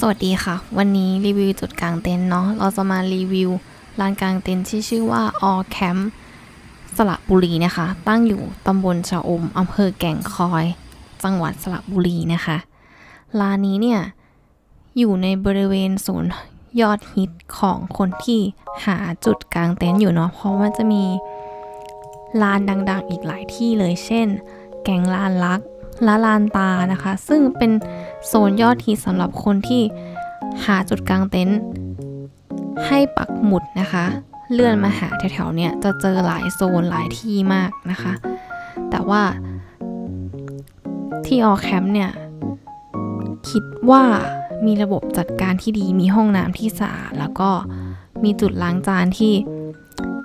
สวัสดีค่ะ วันนี้รีวิวจุดกลางเต็นท์เนาะเราจะมารีวิวลานกลางเต็นท์ที่ชื่อว่า All Camp สระบุรีนะคะ ตั้งอยู่ตำบลชะอมอำเภอแก่งคอย จังหวัดสระบุรีนะคะลานนี้เนี่ย อยู่ในบริเวณศูนย์ยอดฮิตของคนที่หาจุดกลางเต็นท์อยู่เนาะเพราะว่าจะมีลานดังๆอีกหลายที่เลยเช่น แก่งลานลัก ละลานตานะคะ ซึ่งเป็นโซนยอดฮิตสำหรับคนที่หาจุดกลางเต็นท์ให้ปักหมุดนะคะ เลื่อนมาหาแถวๆเนี่ยจะเจอหลายโซนหลายที่มากนะคะ แต่ว่าที่ออแคมป์เนี่ย คิดว่ามีระบบจัดการที่ดีมีห้องน้ำที่สะอาดแล้วก็มีจุดล้างจานที่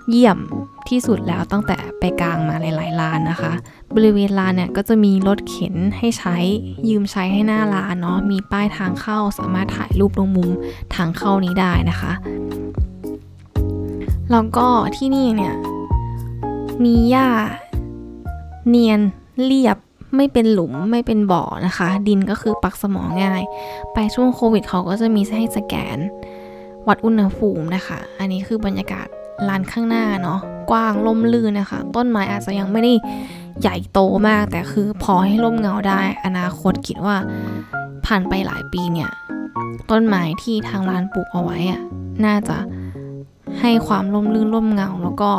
เยี่ยม ที่สุดแล้วตั้งแต่ไปกลางมาหลายๆลานนะคะ บริเวณลานเนี่ยก็จะมีรถเข็นให้ใช้ยืมใช้ให้หน้าร้านเนาะมีป้ายทางเข้าสามารถถ่ายรูปตรงมุมทางเข้านี้ได้นะคะแล้วก็ที่นี่เนี่ยมีหญ้าเนียนเรียบไม่เป็นหลุมไม่เป็นบ่อนะคะ ดินก็คือปักสมองง่าย ไปช่วงโควิดเขาก็จะมีให้สแกน วัดอุณหภูมินะคะ อันนี้คือบรรยากาศลานข้างหน้าเนาะ กว้างล่มลื่นนะคะ ต้นไม้อาจจะยังไม่ได้ใหญ่โตมาก แต่คือพอให้ร่มเงาได้ อนาคตคิดว่าผ่านไปหลายปีเนี่ย ต้นไม้ที่ทางร้านปลูกเอาไว้อะน่าจะให้ความร่มรื่นร่มเงาแล้วก็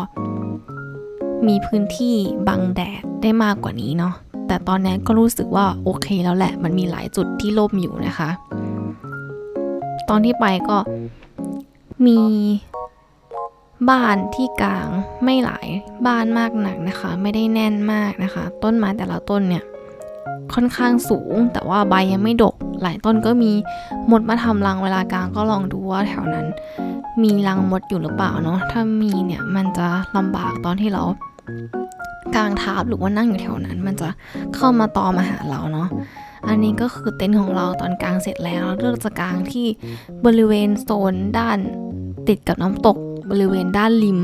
มีพื้นที่บังแดดได้มากกว่านี้เนาะแต่ตอนนี้ก็รู้สึกว่าโอเคแล้วแหละ มันมีหลายจุดที่ร่มอยู่นะคะ ตอนที่ไปก็มี บ้านที่กลางไม่หลายบ้านมากหนักนะคะ ไม่ได้แน่นมากนะคะ ต้นไม้แต่ละต้นเนี่ยค่อนข้างสูง แต่ว่าใบยังไม่ดก หลายต้นก็มีมดมาทำรังเวลากลางก็ลองดูว่าแถวนั้น มีรังมดอยู่หรือเปล่าเนาะถ้ามีเนี่ยมันจะลำบากตอนที่เรากลางทับหรือว่านั่งอยู่แถวนั้น มันจะเข้ามาตอมาหาเราเนาะอันนี้ก็คือเต็นท์ของเราตอนกลางเสร็จแล้วเลือกจะกลางที่บริเวณโซนด้านติดกับน้ำตก บริเวณด้านริม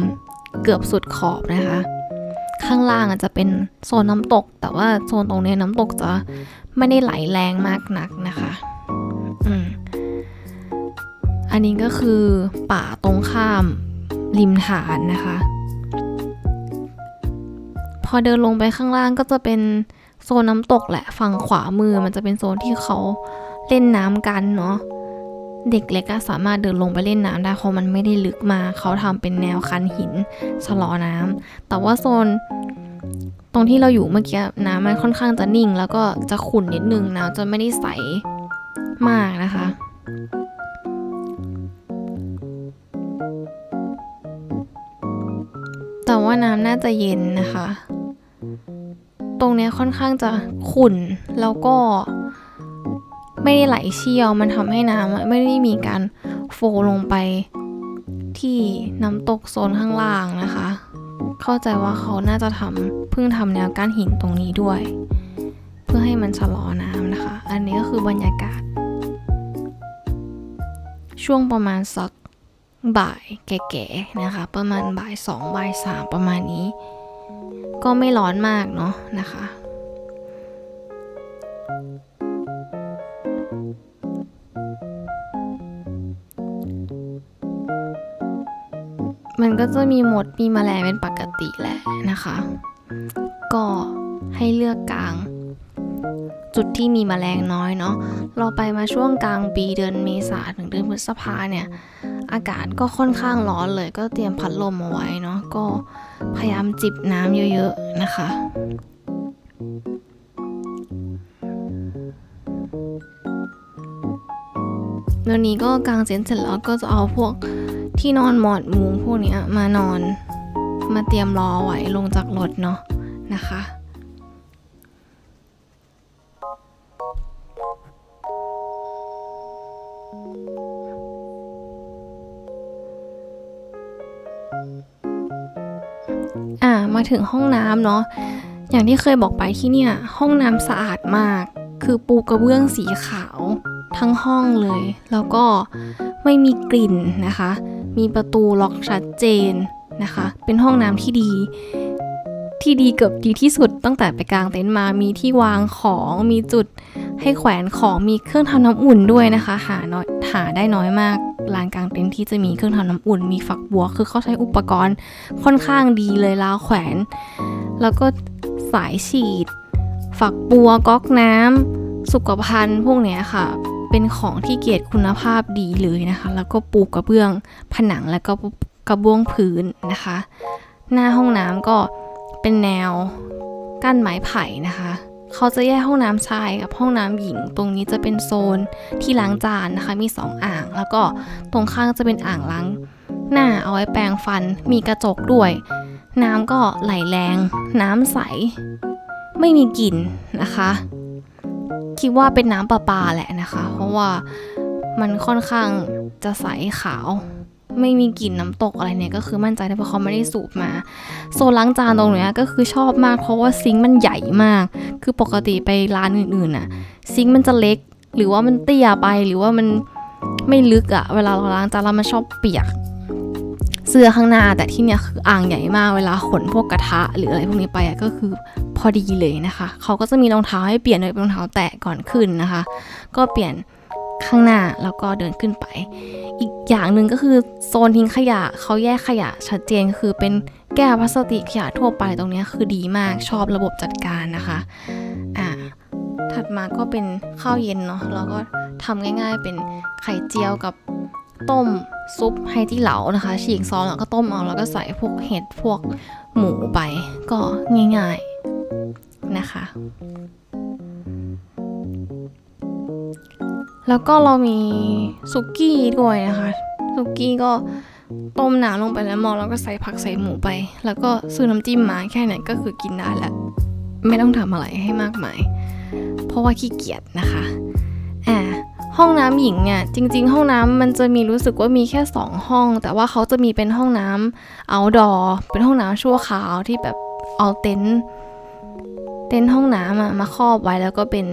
เกือบสุดขอบนะคะ ข้างล่างอาจจะเป็นโซนน้ำตก แต่ว่าโซนตรงนี้น้ำตกจะไม่ได้ไหลแรงมากนักนะคะอืมอันนี้ก็คือป่าตรงข้ามริมฐานนะคะ พอเดินลงไปข้างล่างก็จะเป็นโซนน้ำตกแหละฝั่งขวามือมันจะเป็นโซนที่เขาเล่นน้ำกันเนาะ เด็กเล็กก็สามารถเดินลงไปเล่นน้ำได้เพราะมันไม่ได้ลึกมาเขาทำเป็นแนวคันหินชะลอน้ำแต่ว่าโซนตรงที่เราอยู่เมื่อกี้น้ำมันค่อนข้างจะนิ่ง แล้วก็จะขุ่นนิดนึงน้ำจะไม่ได้ใสมากนะคะ แต่ว่าน้ำน่าจะเย็นนะคะ ตรงเนี้ยค่อนข้างจะขุ่นแล้วก็ ไม่ได้ไหลเชี่ยว มันทำให้น้ำไม่ได้มีการโฟลลงไปที่น้ำตกโซนข้างล่างนะคะ เข้าใจว่าเขาน่าจะทำเพิ่งทำแนวกั้นหินตรงนี้ด้วย เพื่อให้มันชะลอน้ำนะคะ อันนี้ก็คือบรรยากาศ ช่วงประมาณสักบ่ายแก่ๆนะคะ ประมาณบ่ายสองบ่ายสามประมาณนี้ ก็ไม่ร้อนมากเนาะนะคะ มันก็จะมีหมดมีแมลงเป็นปกติแหละนะคะ ก็ให้เลือกกลาง จุดที่มีแมลงน้อยเนาะเราไปมาช่วงกลางปีเดือนเมษาถึงเดือนพฤษภาเนี่ย อากาศก็ค่อนข้างร้อนเลยก็เตรียมพัดลมเอาไว้เนาะก็พยายามจิบน้ำเยอะๆนะคะเดี๋ยวนี้ก็กางเต็นท์เสร็จแล้วก็จะเอาพวกที่นอนหมอนมุ้ง พวกนี้มานอน มาเตรียมรอไว้ลงจากรถเนาะนะคะอ่ามาถึงห้องน้ำเนาะอย่างที่เคยบอกไปที่เนี่ย ห้องน้ำสะอาดมาก คือปูกระเบื้องสีขาวทั้งห้องเลย แล้วก็ไม่มีกลิ่นนะคะ มีประตูล็อกชัดเจนนะคะ เป็นห้องน้ำที่ดี ที่ดีเกือบดีที่สุดตั้งแต่ไปกลางเต็นท์มา มีที่วางของ มีจุดให้แขวนของมีเครื่องทำน้ำอุ่นด้วยนะคะ หาน้อยหาได้น้อยมากลานกลางเต็นท์ที่จะมีเครื่องทำน้ำอุ่น มีฝักบัว คือเขาใช้อุปกรณ์ค่อนข้างดีเลยราวแขวน แล้วก็สายฉีด ฝักบัวก๊อกน้ำสุขภัณฑ์พวกเนี้ยค่ะ เป็นของที่เกียรติคุณภาพดีเลยนะคะ แล้วก็ปูกระเบื้องผนังแล้วก็กระเบื้องพื้นนะคะ หน้าห้องน้ำก็เป็นแนวกั้นไม้ไผ่นะคะเขาจะแยกห้องน้ำชายกับห้องน้ำหญิง ตรงนี้จะเป็นโซนที่ล้างจานนะคะ มีสองอ่าง แล้วก็ตรงข้างจะเป็นอ่างล้างหน้าเอาไว้แปรงฟัน มีกระจกด้วย น้ำก็ไหลแรง น้ำใส ไม่มีกลิ่นนะคะ คิดว่าเป็นน้ำประปาแหละนะคะ เพราะว่ามันค่อนข้างจะใสขาว ไม่มีกลิ่นน้ำตกอะไรเนี่ยก็คือมั่นใจได้เพราะเขาไม่ได้สูบมา โซนล้างจานตรงเนี้ยก็คือชอบมากเพราะว่าซิงค์มันใหญ่มาก คือปกติไปร้านอื่นๆน่ะซิงค์มันจะเล็กหรือว่ามันเตี้ยไปหรือว่ามันไม่ลึกอะเวลาเราล้างจานแล้วมันชอบเปียก เสื้อข้างหน้าแต่ที่เนี่ยคืออ่างใหญ่มากเวลาขนพวกกระทะหรืออะไรพวกนี้ไปอะก็คือ พอดีเลยนะคะ เขาก็จะมีรองเท้าให้เปลี่ยนเลยเป็นรองเท้าแตะก่อนขึ้นนะคะ ก็เปลี่ยนข้างหน้าแล้วก็เดินขึ้นไป อีกอย่างหนึ่งก็คือโซนทิ้งขยะเขาแยกขยะชัดเจนคือเป็นแก้วพลาสติกขยะทั่วไปตรงนี้คือดีมากชอบระบบจัดการนะคะอ่าถัดมาก็เป็นข้าวเย็นเนาะแล้วก็ทำง่ายๆเป็นไข่เจียวกับต้มซุปไฮที่เหลานะคะฉีกซอสแล้วก็ต้มเอาแล้วก็ใส่พวกเห็ดพวกหมูไปก็ง่ายๆ นะคะ แล้วก็เรามีสุกี้ด้วยนะคะสุกี้ก็ต้มน้ำลงไปแล้วมอแล้วก็ใส่ผักใส่หมูไป แล้วก็ซื้อน้ำจิ้มมาแค่นั้นก็คือกินได้แล้ว ไม่ต้องทำอะไรให้มากมาย เพราะว่าขี้เกียจนะคะอ่าห้องน้ำหญิงเนี่ยจริง ๆ ห้องน้ำมันจะมีรู้สึกว่ามีแค่ 2 ห้อง แต่ว่าเขาจะมีเป็นห้องน้ำ outdoor เป็นห้องน้ำชั่วคราวที่แบบเอาเต็นท์ เต็นท์ห้องน้ำอะมาครอบไว้แล้วก็เป็น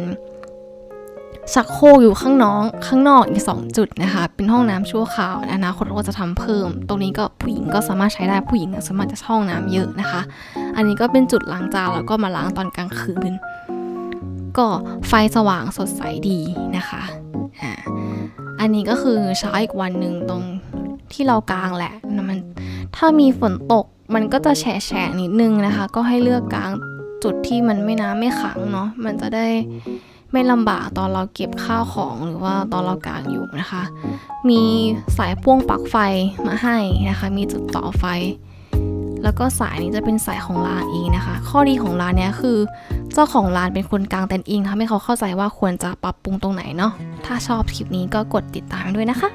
ชักโครกอยู่ข้างน้องข้างนอกอีก 2 จุดนะคะ เป็นห้องน้ำชั่วคราวอนาคตเราก็จะทำเพิ่ม ตรงนี้ก็ผู้หญิงก็สามารถใช้ได้ผู้หญิงสามารถจะเข้าห้องน้ำเยอะนะคะ อันนี้ก็เป็นจุดล้างจานแล้วก็มาล้างตอนกลางคืน ก็ไฟสว่างสดใสดีนะคะอันนี้ก็คือเช้าอีกวันหนึ่งตรงที่เรากางแหละมันถ้ามีฝนตกมันก็จะแฉะนิดนึงนะคะ ก็ให้เลือกกลาง จุดที่มันไม่น้ำไม่ขังเนาะมันจะได้ไม่ลำบากตอนเราเก็บข้าวของหรือว่าตอนเรากางอยู่นะคะ มีสายพ่วงปลั๊กไฟมาให้นะคะ มีจุดต่อไฟ แล้วก็สายนี้จะเป็นสายของร้านเองนะคะ ข้อดีของร้านเนี้ยคือ เจ้าของร้านเป็นคนกลางเต็นท์เองทำให้เขาเข้าใจว่าควรจะปรับปรุงตรงไหนเนาะถ้าชอบคลิปนี้ก็กดติดตามด้วยนะคะ